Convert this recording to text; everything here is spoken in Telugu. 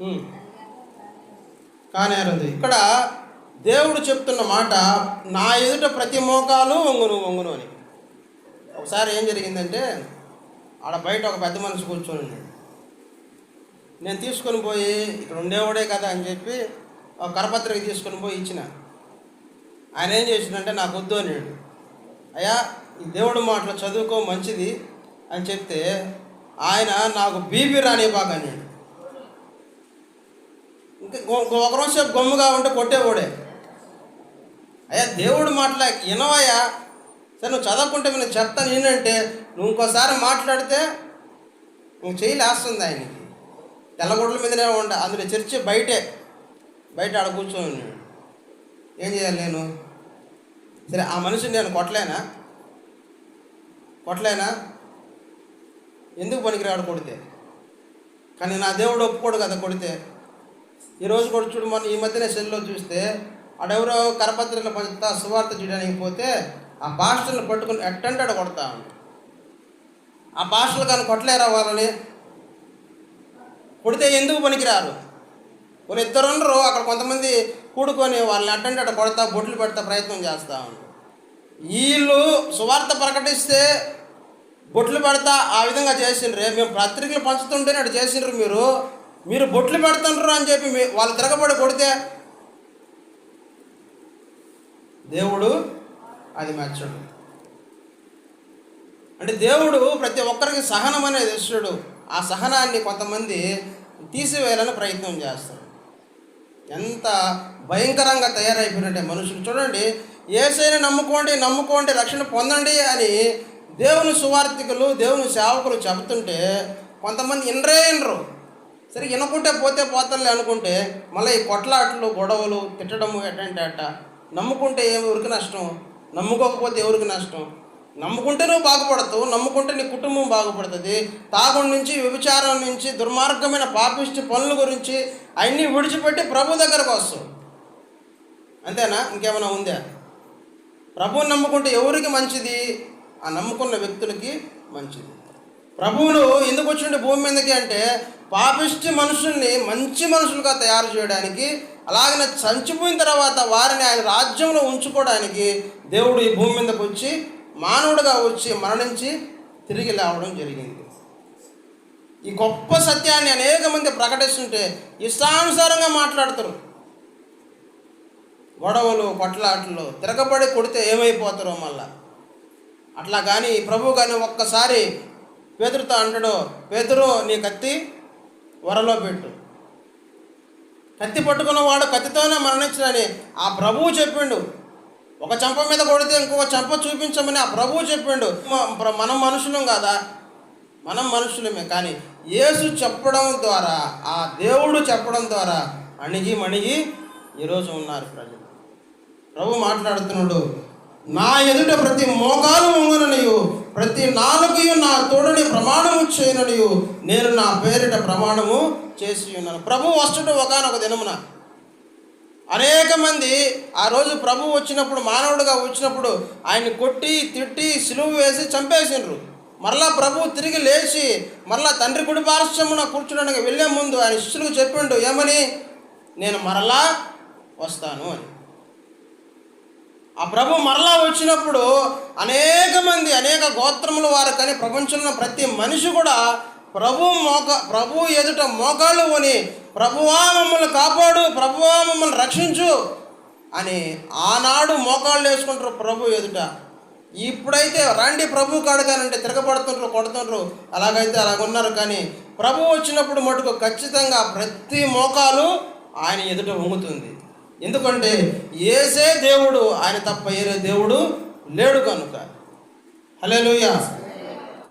ఉమ్. కానేరుంది ఇక్కడ దేవుడు చెప్తున్న మాట నా ఎదుట ప్రతి మోకాలు వంగును వంగును అని. ఒకసారి ఏం జరిగిందంటే ఆడ బయట ఒక పెద్ద మనిషి కూర్చొని నేను తీసుకొని పోయి ఇక్కడ ఉండేవాడే కదా అని చెప్పి ఒక కరపత్రిక తీసుకొని పోయి ఇచ్చిన. ఆయన ఏం చేసిందంటే నాకు వద్దు అన్నాడు. అయ్యా ఈ దేవుడు మాటలు చదువుకో మంచిది అని చెప్తే ఆయన నాకు బీపీ రాణి బాగా అన్నాడు. ఒక రోజు సేపు గమ్ముగా ఉంటే కొట్టేవాడే. అయ్యా దేవుడు మాటల వినవయ్యా. సరే నువ్వు చదవకుంటే నేను చెప్తాను ఏంటంటే నువ్వు ఇంకోసారి మాట్లాడితే నువ్వు చేయలేస్తుంది ఆయనకి. తెల్లగొడ్ల మీదనే ఉండ అందులో చర్చి బయటే. బయట ఆడ కూర్చొని ఏం చేయాలి నేను? సరే ఆ మనిషిని నేను కొట్టలేనా? కొట్టలేనా? ఎందుకు పనికిరాడు కొడితే? కానీ నా దేవుడు ఒప్పుకోడు కదా కొడితే? ఈరోజు కూడా చూడు మొన్న ఈ మధ్యనే సెల్లో చూస్తే ఆడెవరో కరపత్రికలు పంచుతా సువార్త చేయడానికి పోతే ఆ భాషలను పట్టుకుని ఎట్టంటాడు కొడతా ఆ భాషలు కానీ కొట్టలేరా వాళ్ళని? కొడితే ఎందుకు పనికిరారు? కొన్ని ఇద్దరు ఉండరు అక్కడ కొంతమంది కూడుకొని వాళ్ళని అట్టంటే కొడతా బొట్లు పెడతా ప్రయత్నం చేస్తూ ఉంటారు వీళ్ళు సువార్త ప్రకటిస్తే బొట్లు పెడతా ఆ విధంగా చేసిండ్రే మేము పత్రికలు పంచుతుంటేనే అటు చేసిండ్రు మీరు. మీరు బొట్లు పెడుతుండ్రు అని చెప్పి మీ- వాళ్ళు తిరగబడి కొడితే దేవుడు అది మెచ్చడు అంటే దేవుడు ప్రతి ఒక్కరికి సహనం అనేది ఇస్తాడు. ఆ సహనాన్ని కొంతమంది తీసివేయాలని ప్రయత్నం చేస్తారు. ఎంత భయంకరంగా తయారైపోయినట్టే మనుషులు. చూడండి ఏసైనా నమ్ముకోండి నమ్ముకోండి రక్షణ పొందండి అని దేవుని సువార్థికులు దేవుని సేవకులు చెబుతుంటే కొంతమంది ఇనరే ఇనరు సరే వినకుంటే పోతే పోతలే అనుకుంటే మళ్ళీ ఈ కొట్లాటలు గొడవలు తిట్టడము ఎటంటే అట్ట. నమ్ముకుంటే ఎవరికి నష్టం? నమ్ముకోకపోతే ఎవరికి నష్టం? నమ్ముకుంటే నువ్వు బాగుపడతావు నమ్ముకుంటే నీ కుటుంబం బాగుపడుతుంది. తాగుడు నుంచి వ్యభిచారం నుంచి దుర్మార్గమైన పాపిష్టి పనుల గురించి అన్నీ విడిచిపెట్టి ప్రభు దగ్గరకు వస్తావు అంతేనా? ఇంకేమైనా ఉందా? ప్రభువుని నమ్ముకుంటే ఎవరికి మంచిది? ఆ నమ్ముకున్న వ్యక్తులకి మంచిది. ప్రభువులు ఎందుకు వచ్చిండే భూమి మీదకి అంటే పాపిష్టి మనుషుల్ని మంచి మనుషులుగా తయారు చేయడానికి అలాగనే చంచిపోయిన తర్వాత వారిని ఆయన రాజ్యంలో ఉంచుకోవడానికి దేవుడు ఈ భూమి మీదకి వచ్చి మానవుడిగా వచ్చి మరణించి తిరిగి లేవడం జరిగింది. ఈ గొప్ప సత్యాన్ని అనేక మంది ప్రకటిస్తుంటే ఇష్టానుసారంగా మాట్లాడతారు. గొడవలు కొట్లాటలు తిరగబడి కొడితే ఏమైపోతారో మళ్ళా. అట్లా కానీ ప్రభు కానీ ఒక్కసారి పేదరుతో అంటాడు పేదరు నీ కత్తి వరలో పెట్టు. కత్తి పట్టుకున్న వాడు కత్తితోనే మరణించడని ఆ ప్రభువు చెప్పిండు. ఒక చంప మీద కొడితే ఇంకొక చంప చూపించమని ఆ ప్రభువు చెప్పిండు. మనం మనుషులం కాదా? మనం మనుషులమే. కానీ యేసు చెప్పడం ద్వారా ఆ దేవుడు చెప్పడం ద్వారా అణిగి మణిగి ఈరోజు ఉన్నారు ప్రజలు. ప్రభు మాట్లాడుతున్నాడు నా ఎదుట ప్రతి మోకాలు వంగుననియు ప్రతి నాలుగు నా తోడని ప్రమాణము చేయననియు నేను నా పేరిట ప్రమాణము చేసి ఉన్నాను. ప్రభు వస్తుడు ఒకనొక దినమున అనేక మంది ఆ రోజు ప్రభు వచ్చినప్పుడు మానవుడిగా వచ్చినప్పుడు ఆయన్ని కొట్టి తిట్టి సిలువు వేసి చంపేసిండ్రు. మరలా ప్రభు తిరిగి లేచి మరలా తండ్రి కుడి పార్శ్వమున కూర్చోడానికి వెళ్ళే ముందు ఆయన శిష్యులకు చెప్పిండు ఏమని? నేను మరలా వస్తాను అని. ఆ ప్రభు మరలా వచ్చినప్పుడు అనేక మంది అనేక గోత్రముల వారు కానీ ప్రపంచంలో ప్రతి మనిషి కూడా ప్రభు మోక ప్రభు ఎదుట మోకాళ్ళు కొని ప్రభువా మమ్మల్ని కాపాడు ప్రభువా మమ్మల్ని రక్షించు అని ఆనాడు మోకాళ్ళు వేసుకుంటారు ప్రభు ఎదుట. ఇప్పుడైతే రండి ప్రభు కాడగానంటే తిరగబడుతుండ్రు కొడుతుండ్రు అలాగైతే అలాగున్నారు కానీ ప్రభు వచ్చినప్పుడు మటుకు ఖచ్చితంగా ప్రతి మోకాలు ఆయన ఎదుట వంగుతుంది. ఎందుకంటే ఏసే దేవుడు ఆయన తప్ప ఏరే దేవుడు లేడు కనుక. హలో